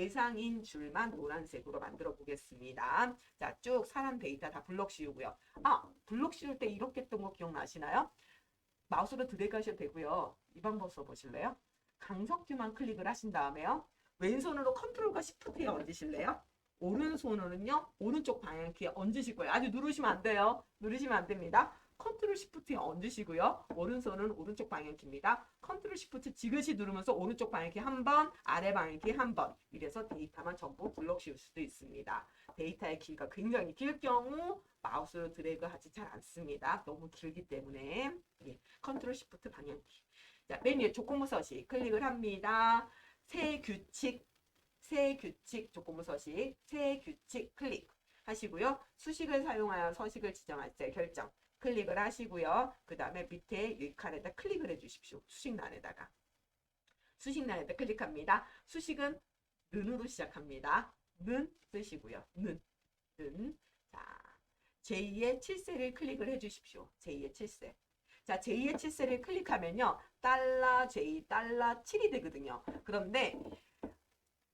대상인 줄만 노란색으로 만들어 보겠습니다. 자, 쭉 사람 데이터 다 블럭 씌우고요. 아, 블럭 씌울 때 이렇게 했던 거 기억나시나요? 마우스로 드래그 하셔도 되고요. 이 방법 써보실래요? 강석규만 클릭을 하신 다음에요. 왼손으로 컨트롤과 시프트에 얹으실래요? 오른손으로는요. 오른쪽 방향키에 얹으실 거예요. 아주 누르시면 안 돼요. 누르시면 안 됩니다. 컨트롤 시프트에 얹으시고요. 오른손은 오른쪽 방향키입니다. 컨트롤 시프트 지그시 누르면서 오른쪽 방향키 한 번, 아래 방향키 한 번. 이래서 데이터만 전부 블럭 씌울 수도 있습니다. 데이터의 길이가 굉장히 길 경우 마우스로 드래그 하지 잘 않습니다. 너무 길기 때문에. 예, 컨트롤 시프트 방향키. 자, 맨 위에 조건부 서식 클릭을 합니다. 새 규칙, 새 규칙 조건부 서식, 새 규칙 클릭 하시고요. 수식을 사용하여 서식을 지정할 때 결정 클릭을 하시고요. 그 다음에 밑에 이 칸에다 클릭을 해주십시오. 수식란에다가. 수식란에다 클릭합니다. 수식은 는으로 시작합니다. 는 쓰시고요. 는, 는. 자, 제2의 7세를 클릭을 해주십시오. 제2의 7세. 자, 제2의 7세를 클릭하면요. 달러 J, 달러 7이 되거든요. 그런데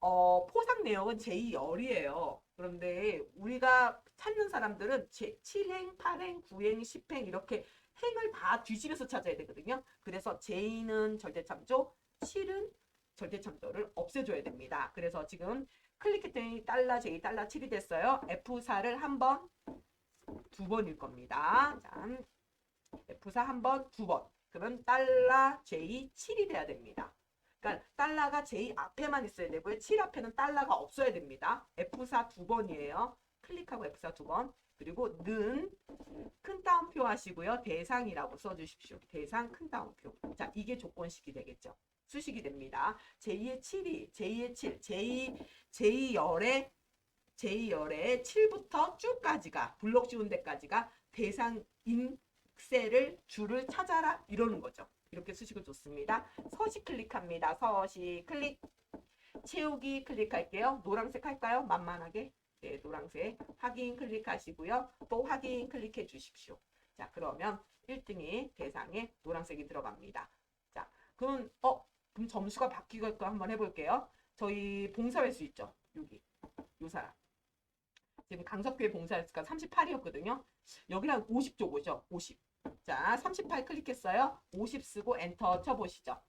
어, 포상 내역은 제2열이에요. 그런데 우리가 찾는 사람들은 제 7행, 8행, 9행, 10행 이렇게 행을 다 뒤집어서 찾아야 되거든요. 그래서 제2는 절대참조, 7은 절대참조를 없애줘야 됩니다. 그래서 지금 클릭했더니 달러 J, 달러 7이 됐어요. F4를 한 번, 두 번일 겁니다. 자, F4 한 번, 두 번. 그러면 달러 J 7이 돼야 됩니다. 그러니까 달러가 J 앞에만 있어야 되고요. 7 앞에는 달러가 없어야 됩니다. F4 두 번이에요. 클릭하고 F4 두 번. 그리고 는 큰 따옴표 하시고요. 대상이라고 써주십시오. 대상 큰 따옴표. 자, 이게 조건식이 되겠죠. 수식이 됩니다. 제2의 7이 제2의 7, 제2 제2열의 제2열의 7부터 쭉까지가 블록 지운 데까지가 대상인 셀을 줄을 찾아라 이러는 거죠. 이렇게 수식을 줬습니다. 서식 클릭합니다. 서식 클릭 채우기 클릭할게요. 노란색 할까요? 만만하게. 네, 노란색 확인 클릭하시고요. 또 확인 클릭해 주십시오. 자, 그러면 1등이 대상에 노란색이 들어갑니다. 자, 그럼 어, 그럼 점수가 바뀌고 한번 해볼게요. 저희 봉사횟수 있죠? 여기 요 사람. 지금 강석규의 봉사횟수가 38이었거든요. 여기랑 50 쪽오죠? 50. 자, 38 클릭했어요. 50 쓰고 엔터 쳐보시죠.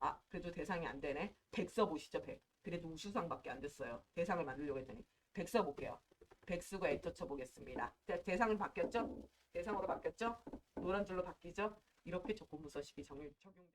아, 그래도 대상이 안 되네. 100 써보시죠, 100. 그래도 우수상밖에 안 됐어요. 대상을 만들려고 했더니. 100 써볼게요. 100 쓰고 엔터 쳐보겠습니다. 대, 대상은 바뀌었죠? 대상으로 바뀌었죠? 노란 줄로 바뀌죠? 이렇게 조건부 서식이 적용, 적용